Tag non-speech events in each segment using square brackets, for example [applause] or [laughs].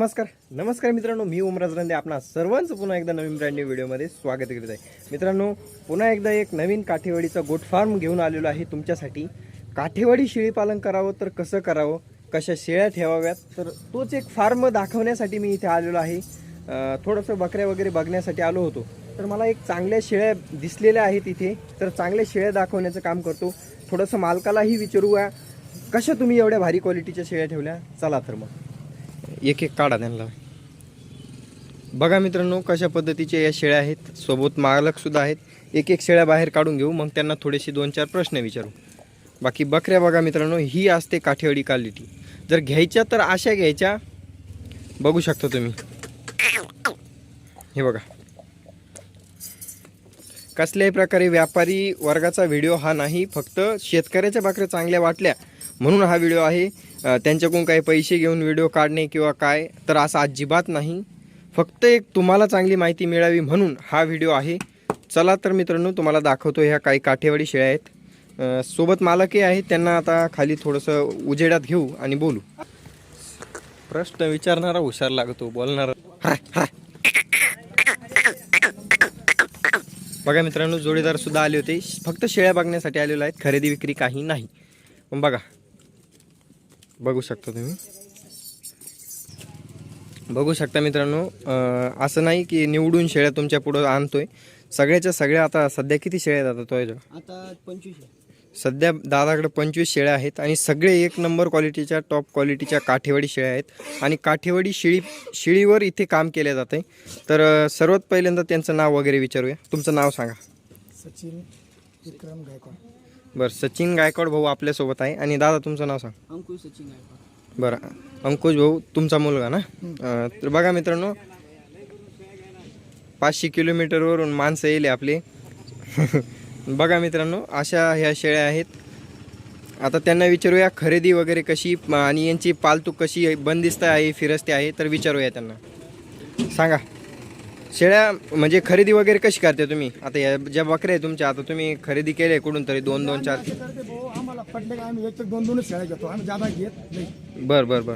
नमस्कार. नमस्कार मित्रांनो मी उमराज रंदे. आपणा सर्वांचं पुन्हा एकदा नवीन ब्रँड न्यू व्हिडिओमध्ये स्वागत करीत आहे. मित्रांनो पुन्हा एकदा एक नवीन काठेवाडीचा गोट फार्म घेऊन आलेलो आहे तुमच्यासाठी. काठेवाडी शेळीपालन करावं तर कसं करावं? कशा शेळ्या ठेवाव्यात? तर तोच एक फार्म दाखवण्यासाठी मी इथे आलेलो आहे. थोडंसं बकऱ्या वगैरे बघण्यासाठी आलो होतो. तर मला एक चांगल्या शेळ्या दिसलेल्या आहेत इथे. तर चांगल्या शेळ्या दाखवण्याचं काम करतो. थोडंसं मालकालाही विचारूया. कशा तुम्ही एवढ्या भारी क्वालिटीच्या शेळ्या ठेवल्या? चला तर मग. एक एक काढा त्यांना. बघा मित्रांनो कशा पद्धतीच्या या शेळ्या आहेत. सोबत मालक सुद्धा आहेत. एक एक शेळ्या बाहेर काढून घेऊ मग त्यांना थोडेसे दोन चार प्रश्न विचारू. बाकी बकऱ्या बघा मित्रांनो ही असते काठेवाडी क्वालिटी जर घ्यायच्या तर अशा घ्यायच्या. बघू शकता तुम्ही. हे बघा. कसल्याही प्रकारे व्यापारी वर्गाचा व्हिडिओ हा नाही फक्त शेतकऱ्याच्या बकऱ्या चांगल्या वाटल्या म्हणून हा व्हिडिओ आहे. त्यांच्याकडून काही पैसे घेऊन व्हिडिओ काढणे किंवा काय तर असं अजिबात नाही. फक्त एक तुम्हाला चांगली माहिती मिळावी म्हणून हा व्हिडिओ आहे. चला तर मित्रांनो तुम्हाला दाखवतो ह्या काही काठेवाडी शेळ्या आहेत. सोबत मालकही आहेत. त्यांना आता खाली थोडंसं उजेडात घेऊ आणि बोलू. प्रश्न विचारणारा हुशार लागतो बोलणारा. बघा मित्रांनो जोडीदार सुद्धा आले होते. फक्त शेळ्या बघण्यासाठी आलेले आहेत. खरेदी विक्री काही नाही. पण बघा बघू शकता तुम्ही. बघू शकता मित्रांनो असं नाही की निवडून शेळ्या तुमच्या पुढं आणतोय. सगळ्याच्या सगळ्या आता सध्या किती शेळ्या आता तो याच्यावर? आता पंचवीस आहे. सध्या दादाकडे पंचवीस शेळ्या आहेत आणि सगळे एक नंबर क्वालिटीच्या टॉप क्वालिटीच्या काठेवाडी शेळ्या आहेत. आणि काठेवाडी शेळी शेळीवर इथे काम केले जाते. तर अं, सर्वात पहिल्यांदा त्यांचं नाव वगैरे विचारूया. तुमचं नाव सांगा. सचिन विक्रम गायकवाड. बरं सचिन गायकवाड भाऊ आपल्यासोबत आहे. आणि दादा तुमचं नाव सांग. अंकुश सचिन गायकवाड. बरं अंकुश भाऊ तुमचा मुलगा ना? अं, तर बघा मित्रांनो पाचशे किलोमीटरवरून माणसं येईल आपली. [laughs] बघा मित्रांनो अशा ह्या शेळ्या आहेत. आता त्यांना विचारूया खरेदी वगैरे कशी म- आणि यांची पालतू कशी आहे, बंदिस्त आहे फिरस्ती आहे तर विचारूया त्यांना. सांगा. शेळ्या म्हणजे खरेदी वगैरे कशी करते तुम्ही? आता या ज्या बकऱ्या आहे तुमच्या आता तुम्ही खरेदी केले कुठून तरी दोन दोन चार? असं करते भाऊ आम्हाला पटले का आम्ही एक एक दोन दोनच शेळ्या घेतो आम्ही जादा घेत नाही. बर बर बर.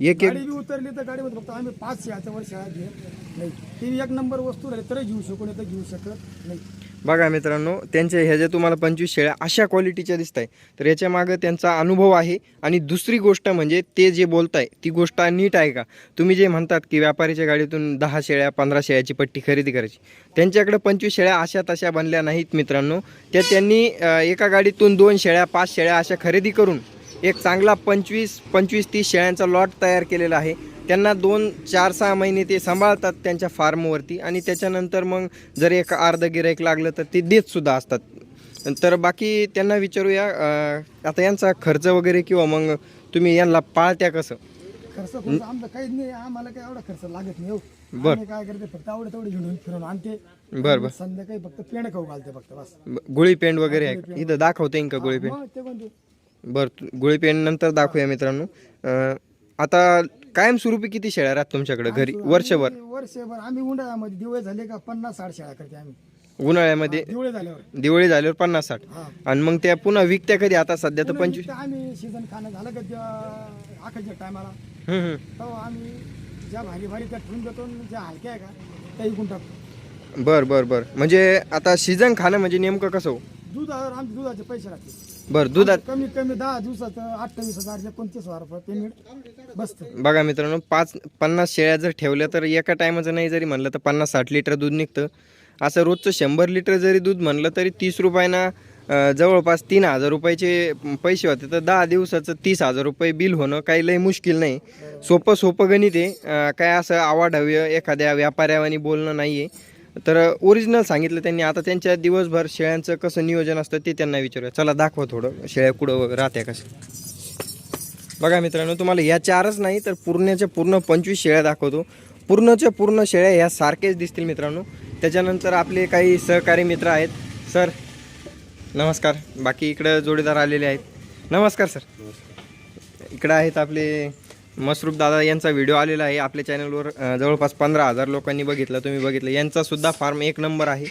एक एक गाडी बी उतरली तर गाडीमध्ये फक्त आम्ही पाच शेळ्याच्या वर घेत नाही. ती एक नंबर वस्तू राहिली तरी घेऊ शकू नाही तर घेऊ शकत नाही. बघा मित्रांनो त्यांच्या ह्याच्या तुम्हाला पंचवीस शेळ्या अशा क्वालिटीच्या दिसत आहे तर याच्यामागं त्यांचा अनुभव आहे. आणि दुसरी गोष्ट म्हणजे ते जे बोलताय ती गोष्ट नीट आहे का? तुम्ही जे म्हणतात की व्यापारीच्या गाडीतून दहा शेळ्या पंधरा शेळ्याची पट्टी खरेदी करायची. त्यांच्याकडे पंचवीस शेळ्या अशा तशा बनल्या नाहीत मित्रांनो. त्या त्यांनी एका गाडीतून दोन शेळ्या पाच शेळ्या अशा खरेदी करून एक चांगला पंचवीस पंचवीस तीस शेळ्यांचा लॉट तयार केलेला आहे. त्यांना दोन चार सहा महिने ते सांभाळतात त्यांच्या फार्मवरती आणि त्याच्यानंतर मग जर एक अर्ध गिराईक लागलं तर ते देत सुद्धा असतात. तर बाकी त्यांना विचारूया आता यांचा खर्च वगैरे किंवा मग तुम्ही यांना पाळत्या कसं? खर्च खर्च आमचं काहीच नाही आम्हाला काही एवढा खर्च लागत नाही हो. बर. आम्ही काय करते फक्त आवडे तेवढे घेऊन फिरून आणते. बरं बरं. संध्याकाळी फक्त पेंड खाऊ घालते फक्त बस. ब- गुळी पेंट वगैरे आहे का? इथं दाखवता येईन का गुळी पेंट मग ते पण ते. बरं गुळी नंतर दाखवूया मित्रांनो. अं, आता कायमस्वरूपी किती शेळ्या राहतात तुमच्याकडे घरी? वर्षभर आम्ही वर्षभर? आम्ही उन्हाळ्यामध्ये दिवळे झाले का पन्नास साठ शेळ्या करते आम्ही. उन्हाळ्यामध्ये? दिवळे झाल्यावर. दिवाळी झाल्यावर पन्नास साठ. हा. आणि मग त्या पुन्हा विकत्या कधी? आता सध्या तर पुन्हा पंचवीस इथं आम्ही सीझन खाणं झालं का त्या आखाच्या टायमाला हम्म, हम्म. तेव्हा आम्ही ज्या भारी भारी त्या ठेवून देतो आणि ज्या हलक्या आहे का त्या इकून टाकतो बर बर बर. म्हणजे आता सीझन खाणं म्हणजे नेमकं कसं हो? दुधावर आमचे दुधाचे पैसे राहते बरं दुधात कमीत कमी दहा दिवसाचं अठ्ठावीस हजार पंचवीस हजार रुपये पेमेंट बसतं बघा मित्रांनो पाच पन्नास शेळ्या जर ठेवल्या तर एका टायमाचं नाही जरी म्हणलं तर पन्नास साठ लिटर दूध निघतं. असं रोजचं शंभर लिटर जरी दूध म्हणलं तरी तीस रुपयाना जवळपास तीन हजार रुपयाचे पैसे होते. तर दहा दिवसाचं तीस हजार रुपये बिल होणं काही लई मुश्किल नाही. सोपं सोपं गणित आहे. काय असं आवाढव्य एखाद्या व्यापाऱ्यावानी बोलणं नाही आहे तर ओरिजिनल सांगितलं त्यांनी. आता त्यांच्या दिवसभर शेळ्यांचं कसं नियोजन असतं ते त्यांना विचारूया. चला दाखवा थोडं. शेळ्या कुठं राहत्या कसं बघा मित्रांनो तुम्हाला या चारच नाही तर पूर्णच्या पूर्ण पंचवीस शेळ्या दाखवतो. पूर्णच्या पूर्ण शेळ्या ह्या सारखेच दिसतील मित्रांनो. त्याच्यानंतर आपले काही सहकारी मित्र आहेत. सर नमस्कार. बाकी इकडं जोडीदार आलेले आहेत. नमस्कार सर. इकडं आहेत आपले मसरूफ दादा यांचा व्हिडिओ आलेला आहे. आपल्या चॅनलवर जवळपास पंधरा हजार लोकांनी बघितलं तुम्ही बघितलं. यांचासुद्धा फार्म एक नंबर आहे.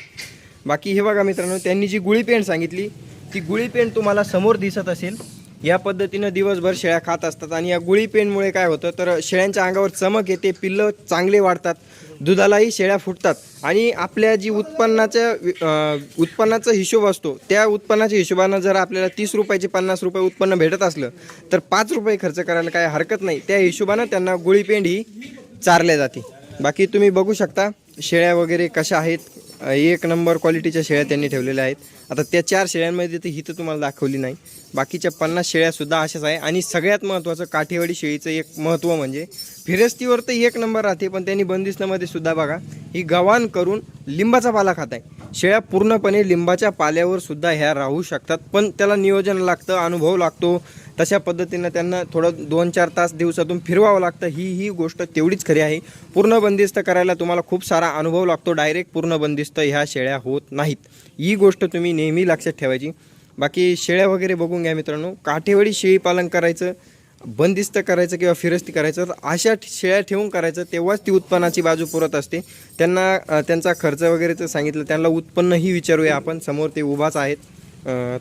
बाकी हे बघा मित्रांनो त्यांनी जी गुळी पेंट सांगितली ती गुळी पेंट तुम्हाला समोर दिसत असेल. या पद्धतीनं दिवसभर शेळ्या खात असतात आणि या गुळी पेनमुळे काय होतं तर शेळ्यांच्या अंगावर चमक येते पिल्लं चांगले वाढतात दुधालाही शेळ्या फुटतात आणि आपल्या जी उत्पन्नाच्या उत्पन्नाचा हिशोब असतो त्या उत्पन्नाच्या हिशोबानं जर आपल्याला तीस रुपयाचे पन्नास रुपये उत्पन्न भेटत असलं तर पाच रुपये खर्च करायला काय हरकत नाही. त्या हिशोबानं त्यांना गुळीपेंड ही चारल्या जाते. बाकी तुम्ही बघू शकता शेळ्या वगैरे कशा आहेत एक नंबर क्वालिटीच्या शेळ्या त्यांनी ठेवलेल्या आहेत. आता त्या चार शेळ्यांमध्ये तर ही तर तुम्हाला दाखवली नाही. बाकीच्या पन्नास शेळ्यासुद्धा अशाच आहे. आणि सगळ्यात महत्त्वाचं काठेवाडी शेळीचं एक महत्त्व म्हणजे फिरस्तीवर तर एक नंबर राहते पण त्यांनी बंदिस्तमध्ये सुद्धा बघा ही गव्हाण करून लिंबाचा पाला खात आहे. शेळ्या पूर्णपणे लिंबाच्या पाल्यावर सुद्धा ह्या राहू शकतात पण त्याला नियोजन लागतं अनुभव लागतो. तशा पद्धतीनं त्यांना थोडं दोन चार तास दिवसातून फिरवावं लागतं. ही ही गोष्ट तेवढीच खरी आहे. पूर्ण बंदिस्त करायला तुम्हाला खूप सारा अनुभव लागतो. डायरेक्ट पूर्ण बंदिस्त ह्या शेळ्या होत नाहीत. ही गोष्ट तुम्ही नेहमी लक्षात ठेवायची. बाकी शेळ्या वगैरे बघून घ्या मित्रांनो. काठेवाडी शेळी पालन करायचं बंदिस्त करायचं किंवा फिरस्ती करायचं तर अशा शेळ्या ठेवून करायचं तेव्हाच ती उत्पन्नाची बाजू पुरत असते. त्यांना त्यांचा खर्च वगैरेचं सांगितलं त्यांना उत्पन्नही विचारूया आपण. समोर ते उभाच आहेत.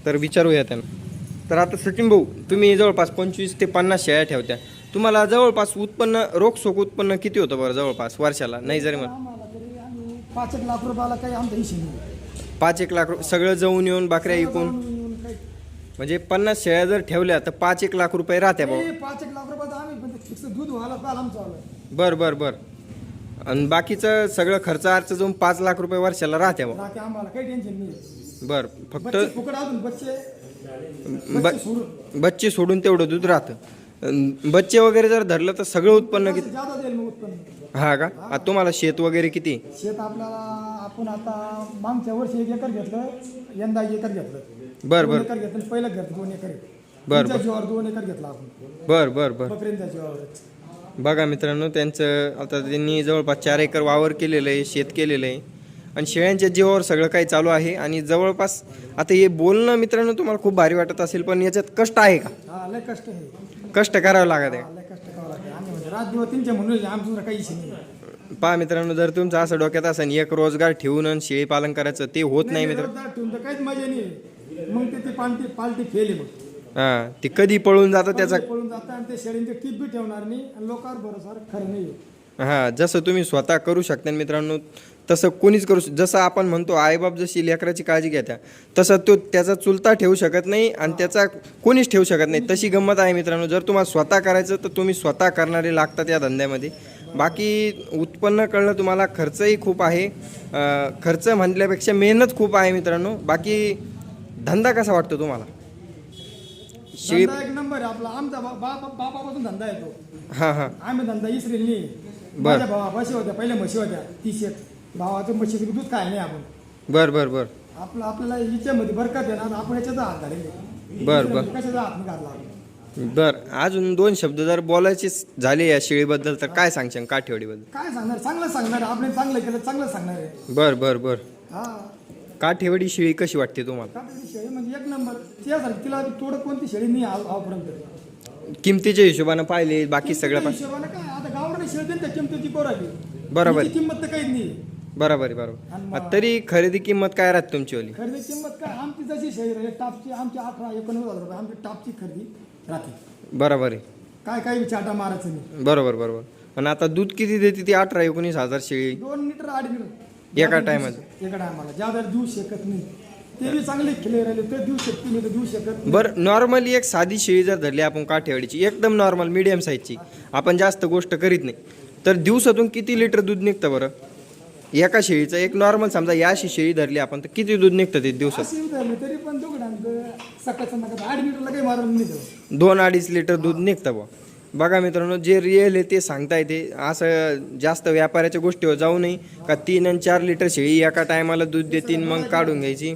तर विचारूया त्यांना. तर आता सचिन भाऊ तुम्ही जवळपास पंचवीस ते पन्नास शेळ्या ठेवत्या. तुम्हाला जवळपास उत्पन्न रोख सोख उत्पन्न किती होतं बरं जवळपास वर्षाला? नाही जरी आम्ही पाच एक लाख रुपयाला काही आमचा पाच एक लाख सगळं जाऊन येऊन बाकऱ्या विकून? म्हणजे पन्नास शेळ्या जर ठेवल्या तर पाच एक लाख रुपये राहत्या भाऊ. ते पाच एक लाख रुपयात आम्ही पण ते फिक्स दूध व्हायला पाहिलं आमचं आलं बर बर बर. आणि बाकीचं सगळं खर्च अर्च जाऊन पाच लाख रुपये वर्षाला भाऊ. बाकी आम्हाला काही टेन्शन नाही बर फक्त बच्चे फुकट अजून बच्चे ब- बच्चे सोडून. बच्चे सोडून तेवढं दूध राहतं. अन बच्चे वगैरे जर धरलं तर सगळं उत्पन्न किती? जादा देईल मग उत्पन्न. हा का? आता तुम्हाला शेत वगैरे किती? शेत आपल्याला आपण आता मागच्या वर्षी एक एकर घेतलं यंदा एक एकर घेतलं. बर दोन बर एकर घेतलं पहिलं घेतलं दोन एकर बर, तुमच्या जीवावर दोन एकर घेतला आपण. बर बर बर. बघा मित्रांनो त्यांचं आता त्यांनी जवळपास चार एकर वावर केलेलं आहे शेत केलेलं आहे. आणि शेळ्यांच्या जीवावर सगळं काही चालू आहे. आणि जवळपास आता हे बोलणं मित्रांनो तुम्हाला खूप भारी वाटत असेल पण याच्यात कष्ट आहे का? हा लय कष्ट आहे. कष्ट करावं लागत आहे. हा, लय कष्ट करावं लागते आम्ही म्हणजे रात दिवस तीनच्या म्हणून आमचं दुसरं काही इशू नाही. पहा मित्रांनो जर तुमचं असं डोक्यात असेल एक रोजगार ठेवून आणि शेळी पालन करायचं ते होत नाही मित्र रोजगार ठेवून तर काहीच मजा नाही. मग ते पालटी पालटी फेल मग. हां ते कधी पळून जातं त्याचा पळून जातं आणि ते शेळींचे टीप बी ठेवणार नाही आणि लोकांवर भरोसा खरं नाही आहे. हां जसं तुम्ही स्वतः करू शकता ना मित्रांनो तसं कोणीच करू श- जसं आपण म्हणतो आईबाप जशी लेकराची काळजी घेत्या तसं तो त्याचा चुलता ठेवू शकत नाही आणि त्याचा कोणीच ठेवू शकत नाही. तशी गंमत आहे मित्रांनो जर तुम्हाला स्वतः करायचं तर तुम्ही स्वतः करणारे लागतात या धंद्यामध्ये. बाकी उत्पन्न कळलं तुम्हाला खर्चही खूप आहे. अं, खर्च म्हटल्यापेक्षा मेहनत खूप आहे मित्रांनो. बाकी धंदा कसा वाटतो तुम्हाला? शेळी धंदा एक नंबर आहे आपला. आमचा बा- बाप बापापासून धंदा येतो हां हां. आम्ही धंदा इसरेल नाही बर. माझ्या भावा म्हशी होत्या पहिल्या म्हशी होत्या तीस एक भावाचं म्हशीचं दूध काय नाही आपण. बर बर बर. आपलं आपल्याला हिच्यामध्ये बरकत आहे ना आपण याच्याचा हात घालेले बर, बर. कशाचा हात नाही घातला आपण. बर. अजून दोन शब्द जर बोलायचे झाले या शेळीबद्दल तर काय सांगशाल काठेवाडीबद्दल? काय सांगणार? चांगलं सांगणार. आपण चांगलं केलं चांगलं सांगणार आहे. बर बर बर. हा. काठेवाडी शेळी कशी वाटते तुम्हाला? शेळी म्हणजे एक नंबर. तिला कोणती शेळी नाही आव- किमतीच्या हिशोबानं पाहिले बाकी सगळं त्या पा हिशोबानं काय? आता गावराने शेळी देते किंमतीची कोरावी बरोबर. तिची किंमत तर काहीच नाही. बरोबर आहे बरोबर. तरी खरेदी किंमत काय राहते तुमची वाली खरेदी किंमत काय? आमची जशी शेळी राहील टॉपची आमची अठरा एकोणनव्वद हजार रुपये. आमची टॉपची खरेदी राहते. बरोबर आहे. काय काय चाटा मारायचं नाही. बरोबर बरोबर. आणि आता दूध किती देते ती अठरा एकोणीस हजार शेळी? दोन लिटर अडीच लिटर. एका टायमात एका टायमाला. ज्यादा देऊ शकत नाही ते बी चांगले खिले राहिले ते देऊ शकते नाही तर देऊ शकत. बरं नॉर्मली एक साधी शेळी जर धरली आपण काठेवाडीची एकदम नॉर्मल मीडियम साईजची आपण जास्त गोष्ट करीत नाही. तर दिवसातून किती लिटर दूध निघतं बरं? एका शेळीचं एक नॉर्मल समजा या अशी शेळी धरली आपण तर किती दूध निघतं ते दिवसात? तरी पण दोन अडीच लिटर दूध निघतं बा बघा मित्रांनो जे रिअल आहे ते सांगता येते. असं जास्त व्यापाराच्या गोष्टीवर जाऊ नये का तीन आणि चार लिटर शेळी एका टायमाला दूध देतील मग काढून घ्यायची.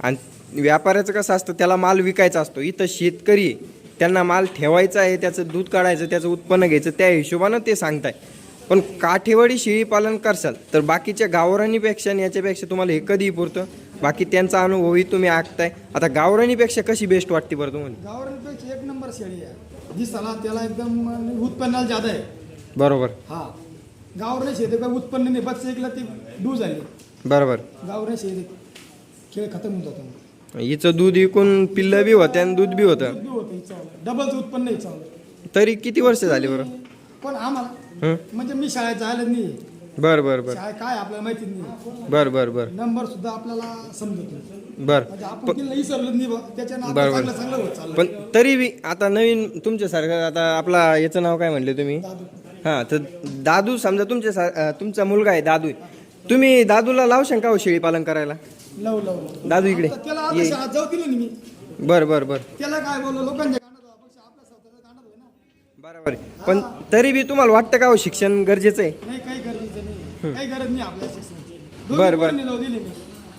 आणि व्यापाऱ्याचं कसं असतं त्याला माल विकायचा असतो. इथं शेतकरी त्यांना माल ठेवायचा आहे त्याचं दूध काढायचं त्याचं उत्पन्न घ्यायचं त्या हिशोबानं ते सांगताय. पण काठेवाडी शेळीपालन करसाल तर बाकीच्या गावरानीपेक्षा आणि याच्यापेक्षा तुम्हाला हे कधीही पुरतं. बाकी त्यांचा अनुभवही तुम्ही ऐकताय आता गावरानीपेक्षा कशी बेस्ट वाटते बरं तुम्हाला? गावरानपेक्षा एक नंबर शेळी आहे. दिसाला त्याला एकदम उत्पन्नाला जादा आहे बरोबर। हा गावरान शेती काय उत्पन्न नाही बस एकला ते डू झाले बरोबर। गावरान शेती खेळ खतम होऊन जातो हिचं दूध विकून पिल्लं बी होतं आणि दूध बी होतं। होतं हिचं डबलचं उत्पन्न आहे तरी किती वर्ष झाली बरं? पण आम्हाला हं? म्हणजे मी शाळेत जायला नाही बरं बरं बरं। शाळा काय आपल्याला माहिती नाही बरं बरं बरं। नंबर सुद्धा आपल्याला समजत नाही। बरं. म्हणजे आपण तिला विसरलो नाही बा त्याच्यानं बरोबर. आता चांगलं चांगलं होत चाललं पण तरी बी आता नवीन तुमच्यासारखं आता आपला याचं नाव काय म्हणले तुम्ही? हां तर दादू समजा तुमच्या सा- अं, तुमचा मुलगा आहे दादू. तुम्ही दादूला लावू शंका हो शेळी पालन करायला? Love love love. दादू इकडे. आता त्याला आता ये शाळेत जाऊ दिली नाही मी. बरं बरं बरं. त्याला काय बोललो लोकांच्या कानात अपेक्षा आपल्या स्वतःच्या कानात होय ना. बरोबर आहे. पण तरी बी तुम्हाला वाटतं का हो शिक्षण गरजेचं आहे? नाही काही गरजेचं नाही. काही गरज नाही आपल्या शिक्षणाची. बरं, बरं. दोन्ही पोरांनी लावून दिली मी.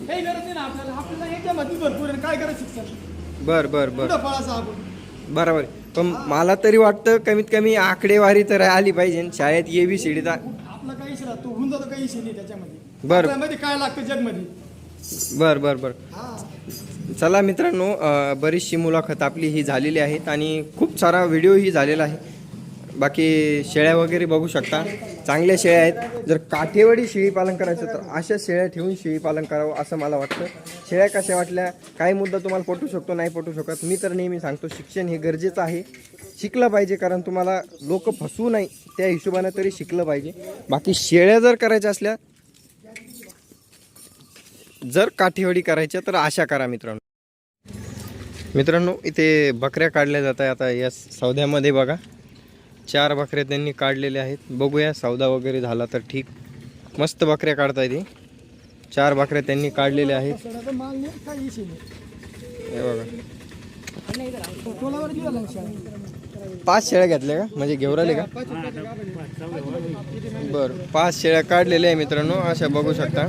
काही गरज नाही ना आपल्याला. आपल्याला भरपूर आहे. काय गरज शिक्षण? बरं बरं बरं. कुठं पळायचं आपण? बरोबर. पण मला तरी वाटतं कमीत कमी आकडेवारी तर आली पाहिजे. शाळेत ये बी सी आपलं काही इशू राहतो होऊन जातो काही इशू नाही त्याच्यामध्ये. बरं. आपल्यामध्ये काय लागतं जगमध्ये? बरं बरं बरं. हा. चला मित्रांनो अ, बरीचशी मुलाखत आपली ही झालेली आहेत आणि खूप सारा व्हिडिओही झालेला आहे. बाकी शेळ्या वगैरे बघू शकता. चांगल्या शेळ्या आहेत. जर काठेवाडी शेळी पालन करायचं तर अशा शेळ्या ठेवून शेळी पालन करावं असं मला वाटतं. शेळ्या कशा वाटल्या काही मुद्दा तुम्हाला पटू शकतो नाही पटू शकत मी तर नेहमी सांगतो शिक्षण हे गरजेचं आहे. शिकलं पाहिजे कारण तुम्हाला लोक फसवू नाही त्या हिशोबानं तरी शिकलं पाहिजे. बाकी शेळ्या जर करायच्या असल्या जर काठेवाडी करायच्या तर आशा करा मित्रांनो. मित्रांनो इथे बकऱ्या काढल्या जात आहे आता या सौद्यामध्ये बघा. चार बकऱ्या त्यांनी काढलेल्या आहेत. बघूया सौदा वगैरे झाला तर ठीक. मस्त बकऱ्या काढता येते चार बकऱ्या त्यांनी काढलेल्या आहेत. हे बघा. पाच शेळ्या घेतल्या का? म्हणजे घेऊन का? बरं पाच शेळ्या काढलेल्या आहे मित्रांनो. अशा बघू शकता.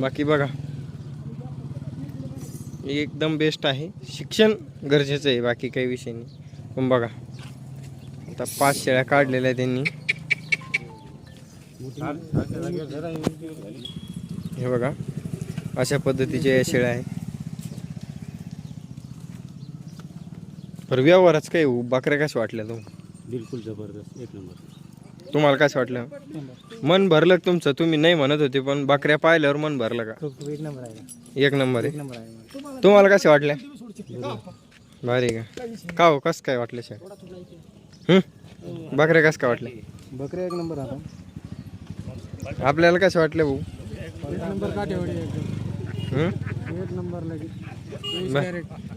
बाकी बघा. एकदम बेस्ट आहे. शिक्षण गरजेचं आहे बाकी काही विषय नाही. पण बघा आता पाच शेळ्या काढलेल्या आहेत त्यांनी. हे बघा अशा पद्धतीच्या या शेळ्या आहेत. पर व्यवहारच काय हो, बकऱ्या कशा वाटल्या तुम्हाला? बिलकुल जबरदस्त एक नंबर. तुम्हाला कसं वाटलं मन भरलं का तुमचं? तुम्ही नाही म्हणत होते पण बकऱ्या पाहिल्यावर मन भरलं का? एक नंबर आहे. एक नंबर आहे. नंबर आहे. तुम्हाला कसे. का? भारी का? का हो कसं काय वाटलं शेळ हं? बकऱ्या कसं काय वाटल्या बकऱ्या एक नंबर आता. आपल्याला कसं वाटलं भाऊ?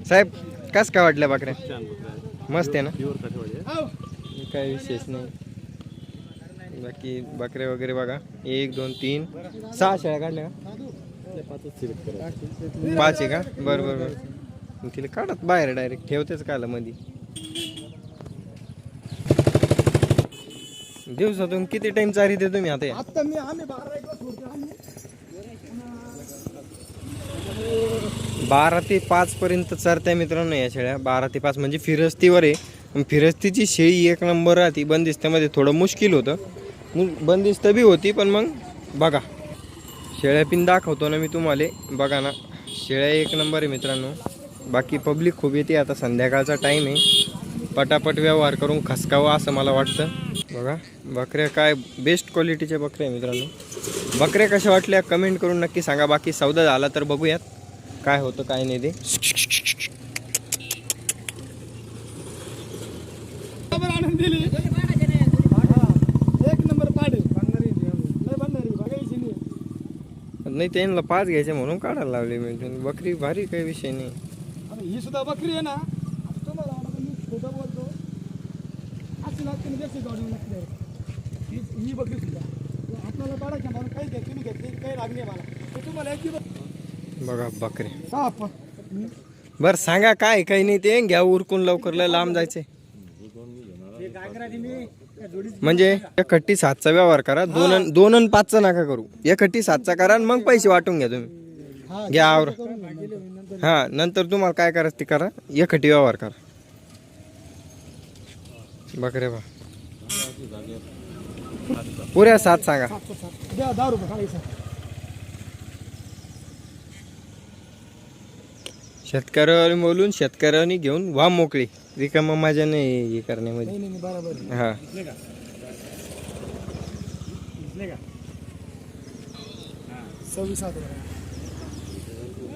साहेब कसं काय वाटल्या बकऱ्या मस्त आहे ना. काही विशेष नाही. बाकी बकऱ्या वगैरे बघा. एक दोन तीन. सहा शेळ्या काढल्या का? पाच आहे का? बरं बरं बरं. तिला काढत बाहेर डायरेक्ट ठेवतेच का आलं मध्ये दिवसातून किती टाइम चारी देतो तुम्ही आता या? आता मी आम्ही बारा ते पाच पर्यंत चरत्या मित्रांनो या शेळ्या. बारा ते पाच म्हणजे फिरस्तीवर आहे. फिरस्तीची शेळी एक नंबर राहते. बंदिस्तामध्ये थोडं मुश्किल होतं. बंदिस्त बी होती पण मग बघा. शेळ्या पिन दाखवतो ना मी तुम्हाला. बघा ना शेळ्या एक नंबर आहे मित्रांनो. बाकी पब्लिक खूप येते आता संध्याकाळचा टाईम आहे. पटापट व्यवहार करून खसकावं असं मला वाटतं. बघा बकऱ्या काय बेस्ट क्वालिटीच्या बकऱ्या आहे मित्रांनो. बकऱ्या कशा वाटल्या कमेंट करून नक्की सांगा. बाकी सौदा झाला तर बघूयात. काय होतं काय नाही ते बरोबर आणून दिली हा. एक नंबर पाडे बनणारी नाही बनणारी बघायची नाही त्यांना पाच घ्यायचे म्हणून काढायला लावली मी. बकरी भारी काही विषय नाही. ही सुद्धा बकरी आहे ना? आता तुम्हाला वाटतं मी खोटं बोलतो. अशी लागते ना जास्त गाडी लागते. ही बकरी सुद्धा. आपल्याला काढायच्या म्हणून काही घ्या घेतली काही लागली मला. तुम्हाला याची बघा बकरी. बरं सांगा काय काही नाही ते. घ्या उरकून लवकर लांब जायचे म्हणजे एक खट्टी सातचा व्यवहार करा. दोन अन- दोन आणि पाचचा नका करू. एक खट्टी सातचा करा आणि मग पैसे वाटून घ्या तुम्ही. घ्या आवर. हा नंतर हां नंतर तुम्हाला काय करायचं ते करा. एकटी व्यवहार करा. बकरे बा. पुऱ्या सात सांगा. द्या दहा रुपये शेतकऱ्यावर बोलून शेतकऱ्यांनी घेऊन वा मोकळी. रिकामा माझ्या नाही हे करण्यामध्ये. नाही नाही नाही, बरोबर. हा. सव्वीस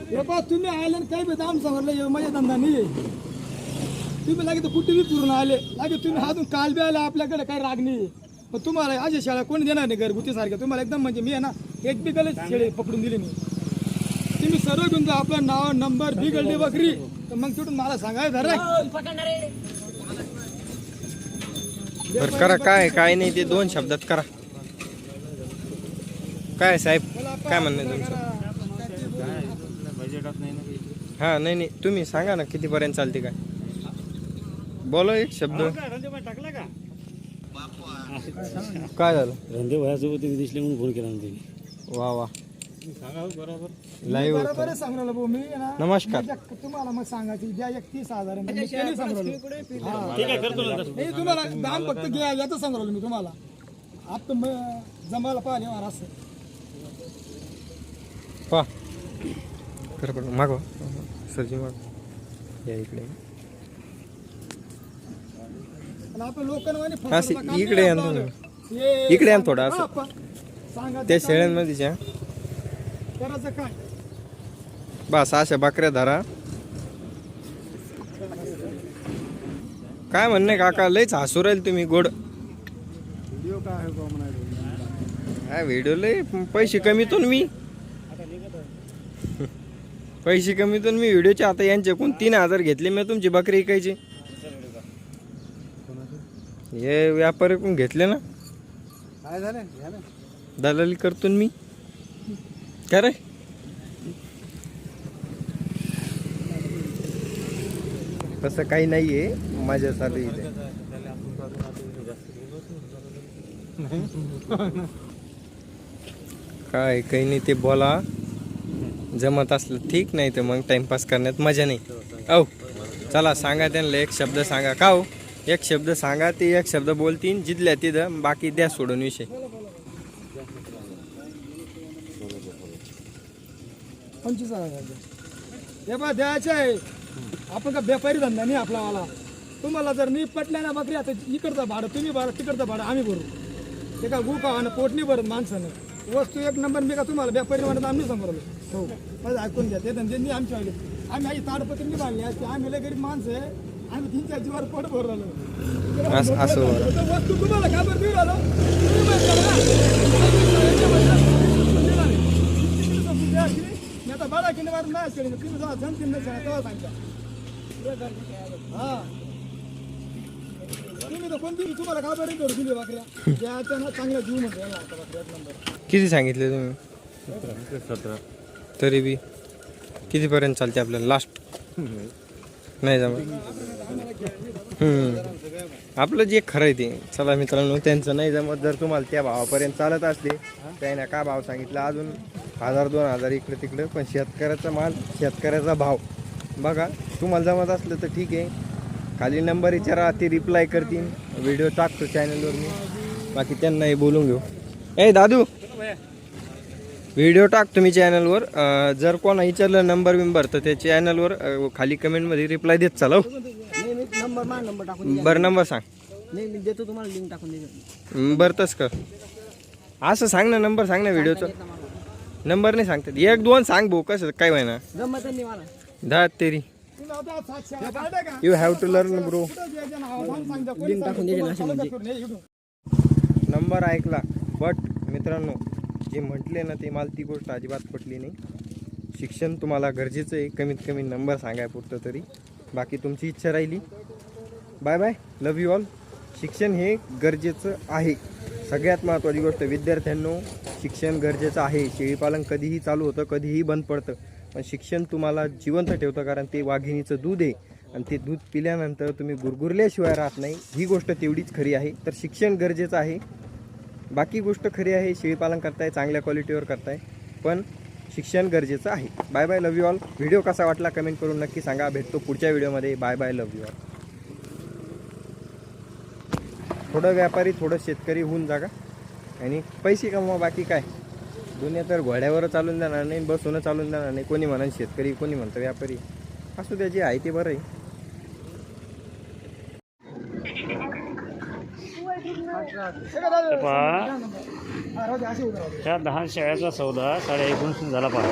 हे तुम्ही आले आणि काही बी सांगितलं हे माझ्या धंदा नाही आहे. तुम्ही लागे तर कुठे बी फिरून आले. लागे तुम्ही हातून काल बी आले आपल्याकडे काही राग नाही पण तुम्हाला अशा शाळा कोणी देणार नाही घरगुती सारख्या तुम्हाला एकदम म्हणजे मी आहे ना एक बी गले शेळे पकडून दिले नाही सर्व जा आपलं नाव नंबर बी गल्ली बकरी तर मग तिथून मला सांगायचं धरा. बरं करा काय काय नाही ते दोन शब्दात करा. काय साहेब काय म्हणणं तुमचं? हा नाही नाही तुम्ही सांगा ना कितीपर्यंत चालते काय? बोला एक शब्द. काय झालं? धंदे व्हायसोबत दिसले म्हणून फोन केला वा वा. लाईव्ह बरोबर सांगू राहिलो भाऊ मी आहे ना नमस्कार माझ्या- तुम्हाला मग सांगायची द्या एक तीस हजार आहे. मी त्यांनी. हा. नाही तुम्हाला दाम फक्त घ्या याचं सांगू राहिलो मी तुम्हाला आता मग जमायला पाहिले मला असं पा खरं पण मागवा सरजी माग या इकडे आणि आपण लोकांना म्हणे असे इकडे. हे इकडे सांगा- थोडं असं. हा, पा. सांगा त्या ते शेळ्यांमध्ये ज्या काय करायचं काय? बस अशा बकऱ्या धरा. काय म्हणणे काका लयच हसू राहील तुम्ही गोड. व्हिडिओ काय आहे बा म्हणायचं काय व्हिडिओ लय पैसे कमीतून मी. पैसे कमीतून मी व्हिडिओचे आता यांच्याकडून तीन हजार घेतले मी तुमची बकरी इकायची हे व्यापारीकडून घेतले ना? काय झालं? घ्या ना दलाली करतो ना मी. काय रे तसं काही नाहीये. माझ्या चालू इथे. काय काही नाही ते बोला. जमत असलं ठीक नाही तर मग टाइमपास करण्यात मजा नाही. औ चला सांगा त्यांना एक शब्द सांगा. का हो? एक शब्द सांगा ते एक शब्द बोलतीन जिथल्या तिथं बाकी द्या सोडून विषय. पंचवीस हजार. हे बा द्यायचे आहे. आपण का व्यापारी धंदा नाही आपला वाला. तुम्हाला जर मी पटल्या ना बकरी आता इकडचं भाडं तुम्ही भरा तिकडचं भाडं आम्ही भरू. ते का गु का पोट नाही भरत माणसानं. वस्तू एक नंबर मी का तुम्हाला व्यापारी म्हणत आम्ही समोर हो. माझं ऐकून घ्या ते धंदे नाही आमच्या वाले. आम्ही आई ताडपत्री नाही बांधली असते आम्ही लय गरीब माणसं आहे. आम्ही तीन चार जीवावर पोट भरू राहिलो. असं- असं बरं. तर वस्तू तुम्हाला का बरं देऊ राहिलो तुम्ही म्हणता ना. हा. तुम्ही तर कोणती तुम्हाला का बरं करू दिली बकऱ्या? जीव याला आता बकऱ्या एक नंबर. किती सांगितले तुम्ही? तरी बी. कितीपर्यंत चालते आपल्याला? लास्ट नाही जमत. हम्म. आपलं जे खरं आहे ते. चला मित्रांनो त्यांचं नाही जमत. जर तुम्हाला त्या भावापर्यंत चालत असले त्याने काय भाव सांगितला? अजून हजार दोन हजार इकडे तिकडे पण शेतकऱ्याचा माल शेतकऱ्याचा भाव. बघा तुम्हाला जमत असलं तर ठीक आहे. खाली नंबर विचारा ते रिप्लाय करतील. व्हिडिओ टाकतो चॅनलवर मी. बाकी त्यांनाही बोलून घेऊ. ए दादू! व्हिडिओ टाकतो मी चॅनलवर जर कोणा विचारलं नंबर बिंबर तर त्या चॅनलवर खाली कमेंटमध्ये रिप्लाय देत टाकून बरं नंबर सांग. मी देतो तुम्हाला लिंक टाकून बरं तस कर. असं सांग ना नंबर सांग ना व्हिडिओचा नंबर नाही सांगतात. एक दोन सांग भाऊ कसं काय जमत नाही मला दहा तेरी. You have to learn bro ना ना. नंबर ऐकला. बट मित्रांनो जे म्हटले ना ते मला ती गोष्ट अजिबात पटली नाही. शिक्षण तुम्हाला गरजेचं आहे. कमीत कमी नंबर सांगाय पुरतं तरी. बाकी तुमची इच्छा राहिली. Bye bye love you all शिक्षण हे गरजेचं आहे. सगळ्यात महत्त्वाची गोष्ट विद्यार्थ्यांनो शिक्षण गरजेचं आहे. शेळीपालन कधीही चालू होतं कधीही बंद पडतं. पण शिक्षण तुम्हाला जिवंत ठेवतं कारण ते वाघिणीचं दूध आहे. आणि ते दूध पिल्यानंतर तुम्ही गुरगुरल्याशिवाय राहत नाही. ही गोष्ट तेवढीच खरी आहे. तर शिक्षण गरजेचं आहे. बाकी गोष्ट खरी आहे शेळीपालन करताय चांगल्या क्वालिटीवर करताय. पण शिक्षण गरजेचं आहे. Bye bye love you all. Video कसा वाटला कमेंट करून नक्की सांगा. भेटतो पुढच्या व्हिडिओमध्ये. Bye bye love you all. थोडं व्यापारी थोडं शेतकरी होऊन जागा. आणि पैसे कमवा बाकी काय? दुनिया तर घोड्यावर चालून जाणार नाही बसून चालून जाणार नाही. कोणी म्हणा शेतकरी कोणी म्हणतं व्यापारी. असू त्याची आहे ते बरं आहे. त्या ह्या दहा शेळ्याचा सौदा साडे एकोणीस झाला पहा.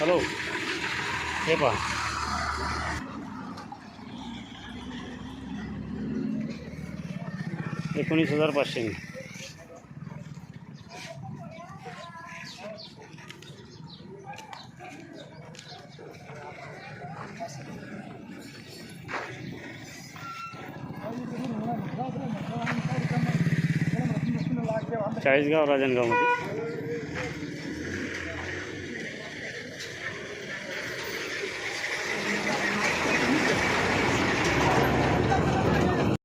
हॅलो हे पहा. एकोणीस हजार पाचशे. चाळीसगाव राजनगावमध्ये.